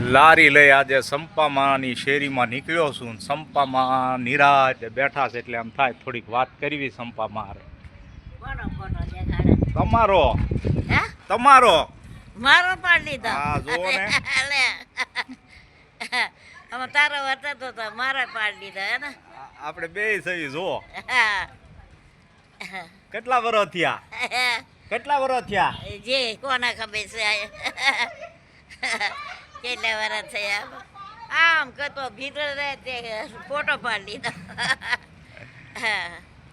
લારી લઈ આજે સંપામાની શેરીમાં નીકળ્યો છું. સંપામાં નિરાજ બેઠા છે એટલે આમ થાય થોડીક વાત કરવી સંપામાં મારે. તમારો? હે? તમારો? મારો પાડી લીધો. હા, જુઓ ને. હવે તારો હતો તો મારા પાડ દીધો હે ને? આપણે બે સહી જો કેટલા વર્ષ થયા? કેટલા વર્ષ થયા? જે કોને ખબર છે. કેટલા વાર થયા? આમ કતો ભીતર રહે તે ફોટો પાડી લીધો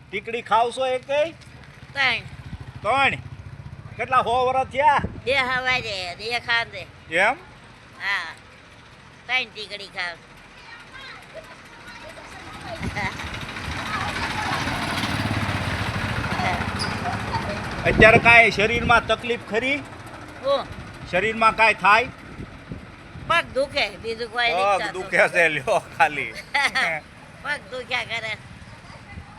ટીકડી ખાવશો એ કઈ? ત્રણ ત્રણ કેટલા સો વર્ષ થયા? બે હવારે એક ખાંદે. એમ? હા. ત્રણ ટીકડી ખાવ. અત્યારે કાંઈ શરીરમાં તકલીફ ખરી? શરીરમાં કાંઈ થાય? પગ દુખે બીજું કોઈ પગ નહીં દુખે છે લ્યો ખાલી. પગ દુખ્યા કરે.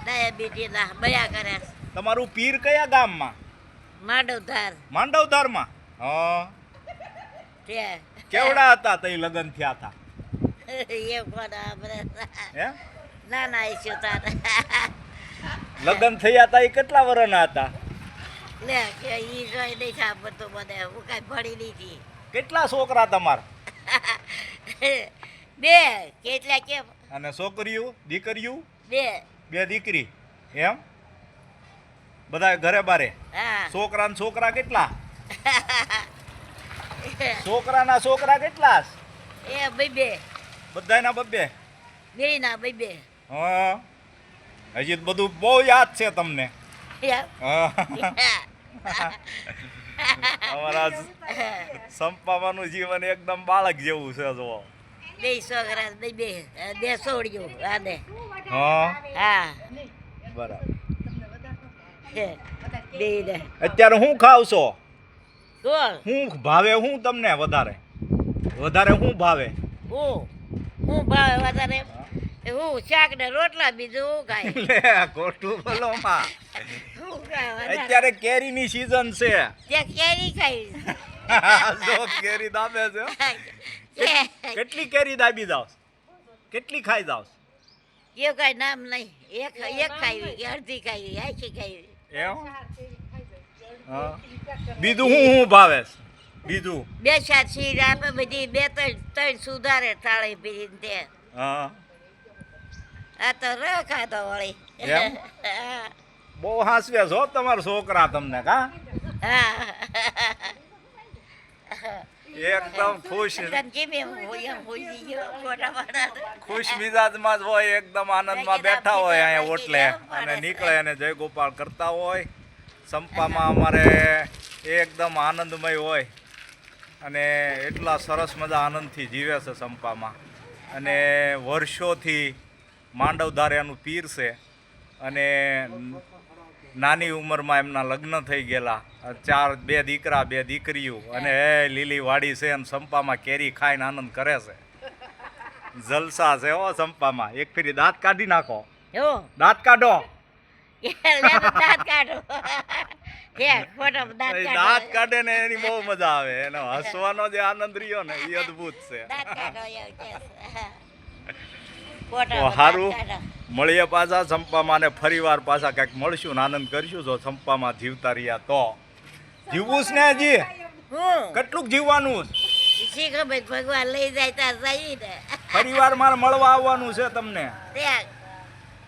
ડાયાબિટીસ ના બયા કરે. તમારું પીર કયા ગામમાં? માંડવધાર. માંડવધારમાં? હા. કેવડા હતા તઈ લગ્ન થયા હતા એ આપણે હે? ના ના ઈચ્છું તાર લગ્ન થયા હતા એ કેટલા વર્ષના હતા? લે કે ઈ જોઈ નહીં સાંભળતું મને. હું કાંઈ ભણી નથી કેટલા છોકરા તમારા? બે કેટલા કેમ અને છોકરીઓ દીકરીઓ? બે. બે દીકરી એમ? બધા ઘરે બારે? છોકરા છોકરા કેટલા? છોકરાના છોકરા કેટલા? એ બબ્બે બધાના બબ્બે બે? ના બબ્બે હા. હજી બધું બહુ યાદ છે તમને. હા. અમારા સંપામાનું જીવન એકદમ બાળક જેવું છે જો બે છોકરા બે બે બે છોડ્યું આને હા? હા. બરાબર. અત્યારે હું ખાવ છો? હું ભાવે હું તમને વધારે? વધારે હું ભાવે? હું હું ભાવે વધારે? હું. શાક ને રોટલા બીજું ખાય ખોટું બોલો માં. હું કેરી ની સીઝન છે. કેરી ખાઈ. જો કેરી દાબે છે કેટલી કેરી દાબી જાવ કેટલી ખાઈ જાવ એવું કઈ નામ નહીં. એક એક ખાઈ અડધી ખાઈ આખી ખાઈ. એમ બીજું હું હું ભાવે બીજું? બે ચાર શીર આપે બધી બે ત્રણ ત્રણ સુધારે થાળી પીને તે. હા. આ તો ર ખાધો વળી? બહુ હાસવે છો તમારા છોકરા તમને, કા? એકદમ ખુશ. ખુશ મિજાજમાં જ હોય, એકદમ આનંદમાં બેઠા હોય અહીંયા ઓટલે અને નીકળે અને જય ગોપાલ કરતા હોય. સંપામાં અમારે એકદમ આનંદમય હોય. અને એટલા સરસ મજા આનંદથી જીવે છે સંપામાં અને વર્ષોથી માંડવધાર પીર છે. અને નાની ઉંમરમાં એમના લગ્ન થઈ ગયેલા. ચાર બે દીકરા બે દીકરીઓ. અને એ લીલી વાડી છે અને સંપામાં કેરી ખાઈને આનંદ કરે છે. જલસા છે ઓ સંપામાં. એક ફેરી દાંત કાઢી નાખો. દાંત કાઢો. દાંત કાઢો. દાંત ને એની બહુ મજા આવે. એનો હસવાનો જે આનંદ રહ્યો ને એ અદ્ભુત છે. સારું. મળીએ પાછા સંપામાં ને ફરી વાર પાછા કંઈક મળશું ને આનંદ કરશું. જો સંપામાં જીવતા રહ્યા તો. જીવવું છે ને હજી? કેટલું કેટલુંક જીવવાનું ભગવાન લઈ જાય ત્યાં જઈ ફરી વાર મારે મળવા આવવાનું છે તમને.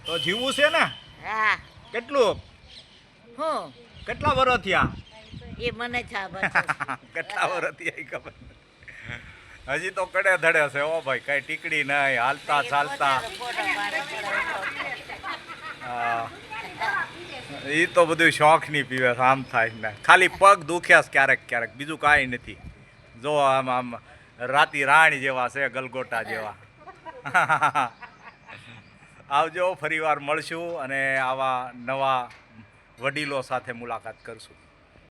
તો જીવવું છે ને? હા. કેટલું? હું કેટલા વર્ષ થયા? એ મને જ ખબર કેટલા વર્ષ થયા ખબર? હજી તો કડે ધડે છે ઓ ભાઈ કઈ ટીકડી નહીં હાલતા ચાલતા એ તો બધું શોખ નહીં પીવે છે આમ થાય ને. ખાલી પગ દુખ્યા છે ક્યારેક ક્યારેક બીજું કાંઈ નથી. જો આમ આમ રાતી રાણી જેવા છે ગલગોટા જેવા. આવજો ફરીવાર મળશું અને આવા નવા વડીલો સાથે મુલાકાત કરશું.